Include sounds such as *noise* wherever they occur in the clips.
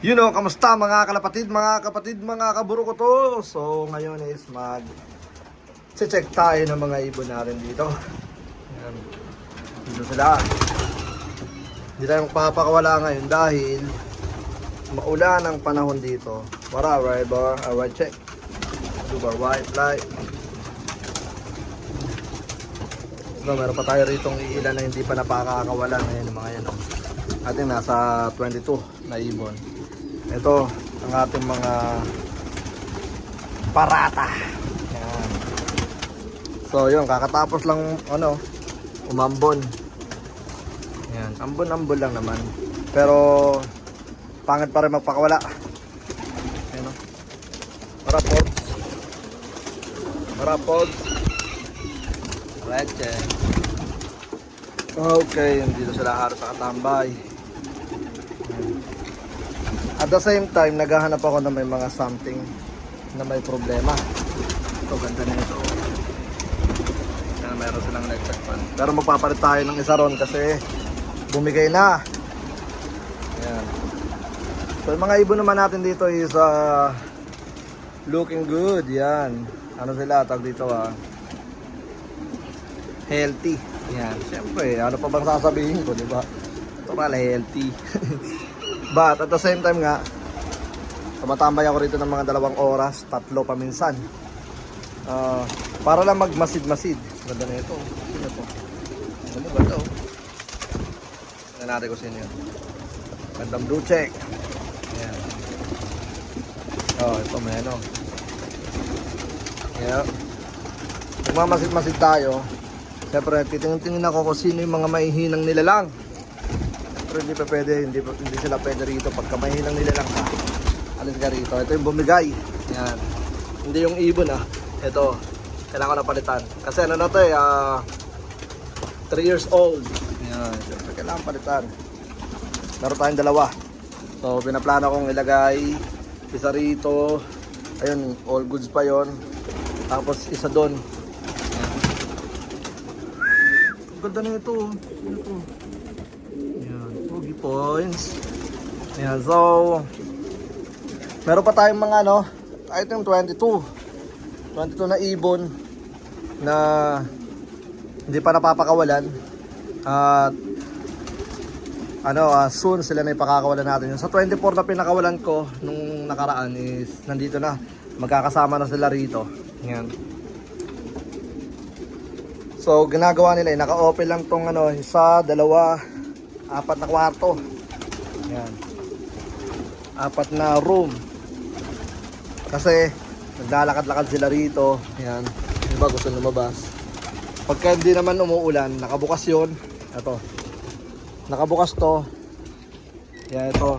You know, kamusta mga kalapatid, mga kapatid, mga kaburo ko to. So, ngayon is mag check tayo ng mga ibon natin dito. Ayan. Dito sila. Hindi tayo magpapakawala ngayon dahil maulan ang panahon dito. Wara, right bar, right check. Super white light. So, meron pa tayo rito ilan na hindi pa napakakawalan. Yung mga yan. Oh. Ating nasa 22 na ibon. Ito ang ating mga parata. Yan. So yun, kakatapos lang ano, umambon. Yan, ambon-ambon lang naman. Pero pangit pa rin magpakawala. Yan o. Para pods. Para pods. Leche. Okay, dito sila halos sa katambay. At the same time, naghahanap ako na may mga something na may problema. Ito, ganda na ito. Yan, meron silang electric fan. Pero magpapalit tayo ng isa ron kasi bumigay na. Yan. So, yung mga ibon naman natin dito is uh, looking good. Yan. Ano sila, tag dito ah. Healthy. Yan. Siyempre, ano pa bang sasabihin ko, di ba? Ito pala healthy. *laughs* But at the same time nga, tumatambay ako rito ng mga dalawang oras, tatlo pa minsan. Ah, para lang magmasid-masid. Ganda na ito. Sino to? Ano ba ito? Tignan natin kung sino yun. Gandang blue check. Ayan. Oh, ito may ano. Yeah. Magmamasid-masid tayo. Siyempre, titingin-tingin ako kung sino yung mga maihinang nilalang. Pero hindi pa pwede, hindi, hindi sila pwede rito pagka mahinang nila lang ka. Alis ka rito. Ito yung bumigay. Yan. Hindi yung ibon ah. Ito. Kailangan ko na palitan. Kasi ano na to eh, 3 years old. Yan. Siyempre kailangan palitan. Meron tayong dalawa. So, pinaplano kong ilagay isa rito. Ayun, all goods pa yon. Tapos isa doon. Ganda na ito. oh. Ano to? Ayan, pogi points. Ayan, so meron pa tayong mga ano, ito yung 22. 22 na ibon na hindi pa napapakawalan. At ano, ah, soon sila na ipakakawalan natin. Yung sa 24 na pinakawalan ko nung nakaraan is nandito na. Magkakasama na sila rito. Ayan. So, ginagawa nila, eh, naka-open lang tong ano, isa, dalawa, apat na kwarto. Yan. Apat na room. Kasi, naglalakad-lakad sila rito. Yan. Di ba gusto lumabas? Pagka hindi naman umuulan, nakabukas yun. Ito. Nakabukas to. Yan, ito.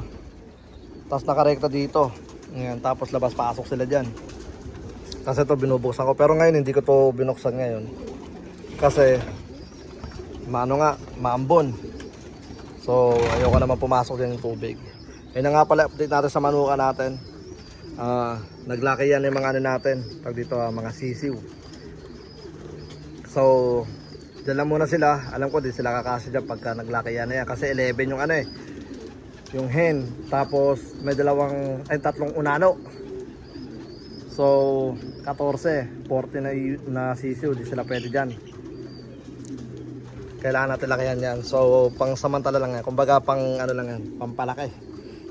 Tapos nakarekta dito. Yan, tapos labas-pasok sila dyan. Kasi ito binubuksan ko. Pero ngayon, hindi ko to binuksan ngayon. Kasi, maano nga, maambon. So, ayoko naman pumasok din yung tubig. Ayun na nga pala, update natin sa manuka natin. Ah, naglaki yan yung mga ano natin. Pag dito, ah, mga sisiw. So, dyan lang muna sila. Alam ko, di sila kakasya dyan pagka naglaki yan na yan. Kasi 11 yung ano eh. Yung hen. Tapos, may dalawang, ay tatlong unano. So, 14, 40 na, na sisiw. Di sila pwede dyan kailangan natin lakihan yan. So, pang samantala lang yan. Kumbaga, pang ano lang yan, pampalaki.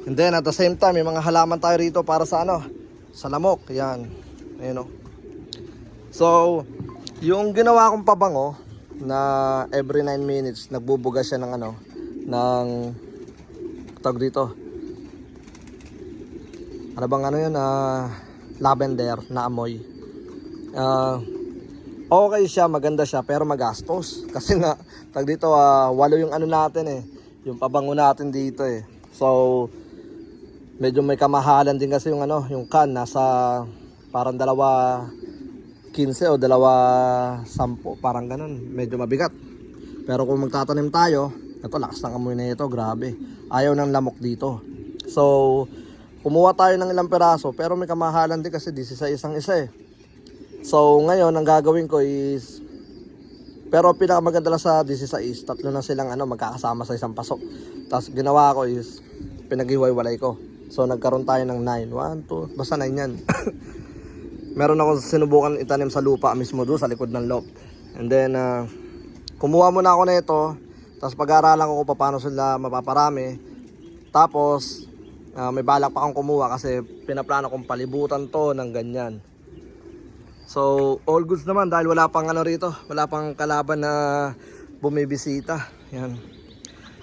And then, at the same time, may mga halaman tayo rito para sa ano, sa lamok. Yan. Ayun o. So, yung ginawa kong pabango, na every 9 minutes, nagbubuga siya ng ano, ng, tawag dito, ano bang ano yun, ah, lavender na amoy. Ah, okay siya, maganda siya, pero magastos. *laughs* Kasi nga, tag dito, ah, walo yung ano natin eh. Yung pabango natin dito eh. So, medyo may kamahalan din kasi yung ano, yung can, nasa parang dalawa 15 o dalawa 10, parang ganun. Medyo mabigat. Pero kung magtatanim tayo, ito, lakas ng amoy na ito, grabe. Ayaw ng lamok dito. So, kumuha tayo ng ilang peraso, pero may kamahalan din kasi 16 isang isa eh. So, ngayon, ang gagawin ko is, pero pinakamaganda lang sa 16, tatlo na silang ano, magkakasama sa isang pasok. Tapos, ginawa ko is, pinaghiwalay ko. So nagkaroon tayo ng 9. 1, 2, basta 9 yan. *laughs* Meron ako sinubukan itanim sa lupa mismo doon sa likod ng loft. And then, ah, kumuha muna ako na ito. Tapos pag-aaralan ko kung paano sila mapaparami. Tapos, ah, may balak pa akong kumuha kasi pinaplano kong palibutan to ng ganyan. So, all goods naman dahil wala pang ano rito. Wala pang kalaban na bumibisita. Yan.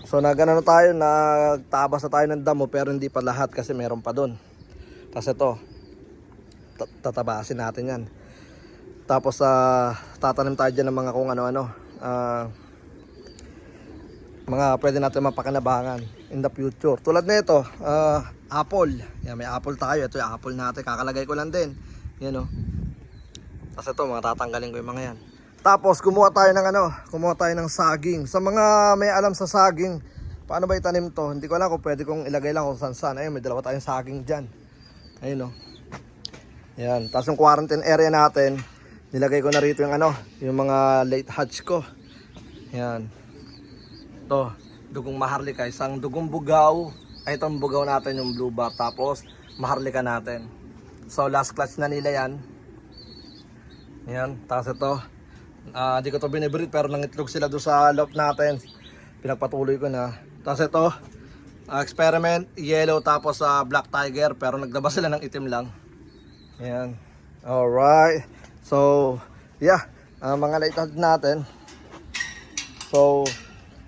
So, nagano na tayo, nagtabas na tayo ng damo pero hindi pa lahat kasi meron pa doon. Tapos ito, ta- tatabasin natin yan. Tapos, ah, tatanim tayo dyan ng mga kung ano-ano. ah, mga pwede natin mapakinabangan in the future. Tulad nito, ah, apple. Yan, may apple tayo. Ito yung apple natin. Kakalagay ko lang din. Yan o. Tapos ito, mga tatanggalin ko yung mga yan. Tapos, kumuha tayo ng ano, kumuha tayo ng saging. Sa mga may alam sa saging, paano ba itanim to? Hindi ko alam kung pwede kong ilagay lang kung saan saan. Ayun, may dalawa tayong saging dyan. Ayun o. Yan. Tapos yung quarantine area natin, nilagay ko na rito yung ano, yung mga late hatch ko. Yan. Ito, dugong maharlika. Isang dugong bugaw. Ay, itong bugaw natin yung blue bar. Tapos, maharlika natin. So, last clutch na nila yan. Yan. Tapos ito, di ko to binibreed pero nangitlog sila doon sa loft natin. Pinagpatuloy ko na. Tapos ito, ah, experiment, yellow tapos sa black tiger pero nagdaba sila ng itim lang. Yan. Alright. So, yeah. ah, mga late natin. So,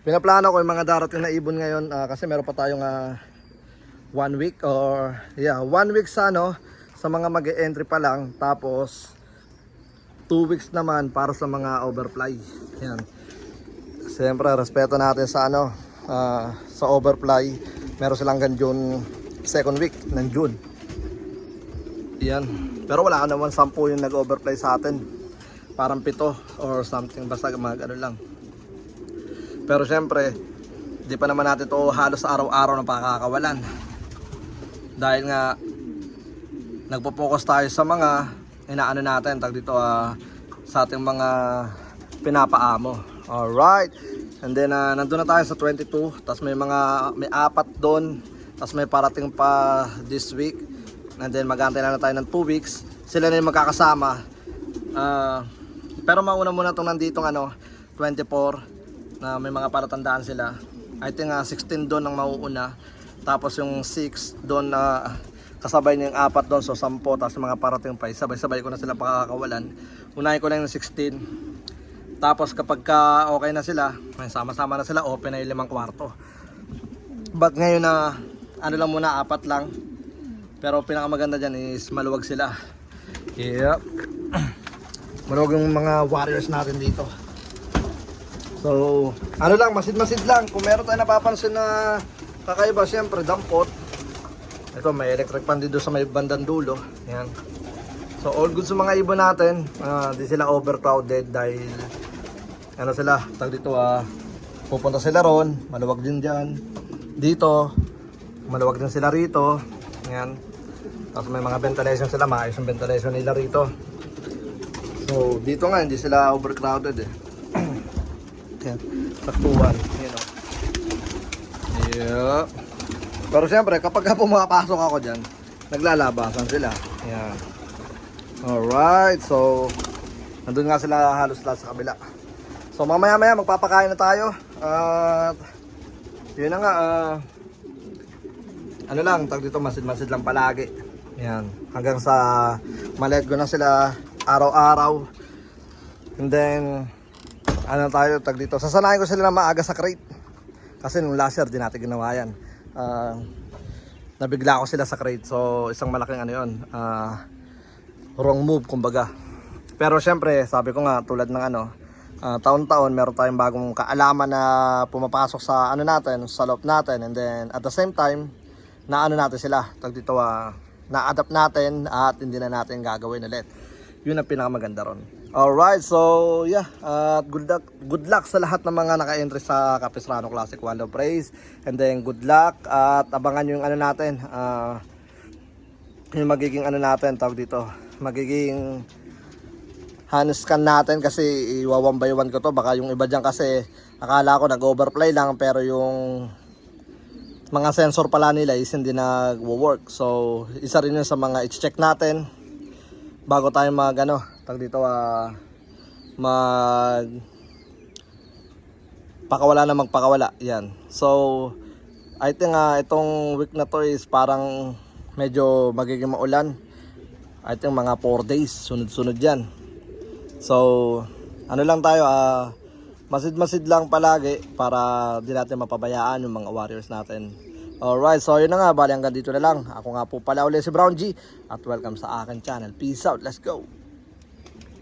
pinaplano ko yung mga darating na ibon ngayon ah, kasi meron pa tayong ah, one week or yeah, one week sa ano sa mga mag-entry pa lang tapos two weeks naman para sa mga overfly. Yan. Siyempre, respeto natin sa ano ah, sa overfly. Meron silang June second week ng June. Yan. Pero wala ka naman sampu yung nag-overfly sa atin. Parang pito or something. Basta mga ano lang. Pero syempre, di pa naman natin to halos araw-araw na pakakawalan. Dahil nga, nagpo-focus tayo sa mga inaano natin, tag dito ah, sa ating mga pinapaamo. Alright. And then, ah, nandun na tayo sa 22. Tapos may mga, may apat doon. Tapos may parating pa this week. And then, mag-antay na, na tayo ng 2 weeks. Sila na yung magkakasama. Ah, pero mauna muna itong nandito ano, 24 na may mga palatandaan sila. I think ah, 16 doon ang mauuna. Tapos yung 6 doon na kasabay niya yung apat doon. So 10 tapos mga parating pa. Sabay-sabay ko na sila pakakawalan. Unahin ko na yung 16. Tapos kapag ka okay na sila, sama-sama na sila, open na yung limang kwarto. But ngayon na ano lang muna, apat lang. Pero pinakamaganda dyan is maluwag sila. Yep. *clears throat* Maluwag yung mga warriors natin dito. So, ano lang, masid-masid lang. Kung meron tayo napapansin na kakaiba, syempre, dampot. Ito, may electric fan dito sa may bandang dulo. Yan. So, all good sa mga ibon natin. Ah, di sila overcrowded dahil ano sila, tag dito ah, pupunta sila ron, maluwag din dyan. Dito, maluwag din sila rito. Yan. Tapos may mga ventilation sila, maayos yung ventilation nila rito. So, dito nga, hindi sila overcrowded eh. *clears throat* Yan, saktuhan. Yan o. Yeah. Pero siyempre, kapag ka pumapasok ako dyan, naglalabasan sila. Yan. Alright, so, nandun nga sila halos lahat sa kabila. So, mamaya maya magpapakain na tayo. At, yun na nga, ah, ano lang, tag dito masid-masid lang palagi. Yan, hanggang sa malet ko na sila araw-araw. And then, ano tayo, tag dito, sasanayin ko sila na maaga sa crate. Kasi nung last year, di natin ginawa yan. Ah, nabigla ko sila sa crate. So, isang malaking ano yun, ah, wrong move, kumbaga. Pero syempre, sabi ko nga, tulad ng ano, ah, taon-taon, meron tayong bagong kaalaman na pumapasok sa ano natin, sa loob natin. And then, at the same time, na ano natin sila, tag dito, ah, na-adapt natin at hindi na natin gagawin ulit. Yun ang pinakamaganda ron. Alright, so yeah, at good luck, good luck sa lahat ng mga naka-entry sa Capistrano Classic Wall of Praise. And then good luck at abangan nyo yung ano natin, ah, yung magiging ano natin, tawag dito, magiging hand scan natin kasi iwawan by one ko to. Baka yung iba dyan kasi akala ko nag-overplay lang pero yung mga sensor pala nila is hindi nagwo-work. So, isa rin yun sa mga i-check natin bago tayo mag ano, tag dito ah mag pakawala na magpakawala. Yan. So, I think ah, itong week na to is parang medyo magiging maulan. I think mga 4 days, sunod-sunod yan. So, ano lang tayo, ah, masid-masid lang palagi para di natin mapabayaan yung mga warriors natin. Alright, so yun na nga, bali hanggang dito na lang. Ako nga po pala ulit si Brown G at welcome sa akin channel. Peace out, let's go!